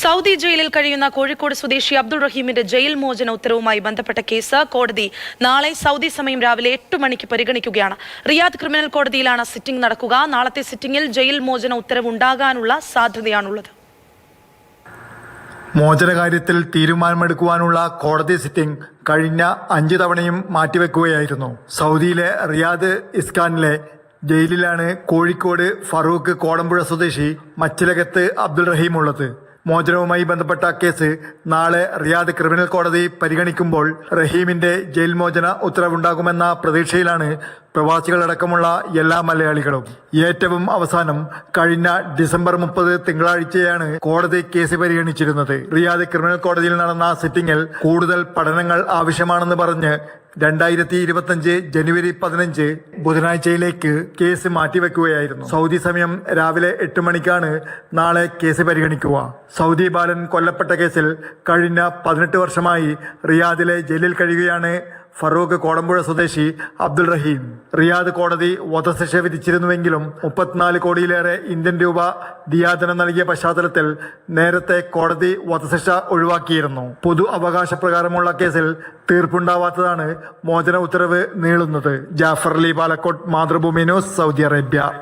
Saudi ജയിലിൽ കഴിയുന്ന കോഴിക്കോട് സ്വദേശി അബ്ദുൾ റഹീമിന്റെ ജയിൽ മോചന ഉത്തരവുമായി ബന്ധപ്പെട്ട കേസ് കോടതി നാളെ സൗദി സമയം രാവിലെ എട്ട് മണിക്ക് പരിഗണിക്കുകയാണ്. റിയാദ് ക്രിമിനൽ കോടതിയിലാണ് സിറ്റിംഗ് നടക്കുക. നാളത്തെ സിറ്റിംഗിൽ ജയിൽ മോചന ഉത്തരവ് ഉണ്ടാകാനുള്ള സാധ്യതയാണുള്ളത്. മോചന കാര്യത്തിൽ തീരുമാനമെടുക്കുവാനുള്ള കോടതി സിറ്റിംഗ് കഴിഞ്ഞ അഞ്ചു തവണയും മാറ്റിവെക്കുകയായിരുന്നു. സൗദിയിലെ റിയാദ് ഇസ്കാനിലെ ജയിലിലാണ് കോഴിക്കോട് ഫറൂഖ് കോടമ്പുഴ സ്വദേശി മച്ചിലകത്ത് അബ്ദുൾ റഹീം ഉള്ളത്. മോചനവുമായി ബന്ധപ്പെട്ട കേസ് നാളെ റിയാദ് ക്രിമിനൽ കോടതി പരിഗണിക്കുമ്പോൾ റഹീമിന്റെ ജയിൽ മോചന ഉത്തരവുണ്ടാകുമെന്ന പ്രതീക്ഷയിലാണ് പ്രവാസികളടക്കമുള്ള എല്ലാ മലയാളികളും. ഏറ്റവും അവസാനം കഴിഞ്ഞ ഡിസംബർ മുപ്പത് തിങ്കളാഴ്ചയാണ് കോടതി കേസ് പരിഗണിച്ചിരുന്നത്. റിയാദ് ക്രിമിനൽ കോടതിയിൽ നടന്ന സിറ്റിംഗിൽ കൂടുതൽ പഠനങ്ങൾ ആവശ്യമാണെന്ന് പറഞ്ഞ് രണ്ടായിരത്തി ഇരുപത്തഞ്ച് ജനുവരി പതിനഞ്ച് ബുധനാഴ്ചയിലേക്ക് കേസ് മാറ്റിവെക്കുകയായിരുന്നു. സൗദി സമയം രാവിലെ എട്ട് മണിക്കാണ് നാളെ കേസ് പരിഗണിക്കുക. സൗദി ബാലൻ കൊല്ലപ്പെട്ട കേസിൽ കഴിഞ്ഞ പതിനെട്ട് വർഷമായി റിയാദിലെ ജയിലിൽ കഴിയുകയാണ് ഫറൂഖ് കോടമ്പുഴ സ്വദേശി അബ്ദുൾ റഹീം. റിയാദ് കോടതി വധശിക്ഷ വിധിച്ചിരുന്നുവെങ്കിലും മുപ്പത്തിനാല് കോടിയിലേറെ ഇന്ത്യൻ രൂപ ദിയാദനം നൽകിയ പശ്ചാത്തലത്തിൽ നേരത്തെ കോടതി വധശിക്ഷ ഒഴിവാക്കിയിരുന്നു. പൊതു അവകാശ പ്രകാരമുള്ള കേസിൽ തീർപ്പുണ്ടാവാത്തതാണ് മോചന ഉത്തരവ് നീളുന്നത്. Jafar Ali Palakkot Mathrubhumi news Saudi Arabia.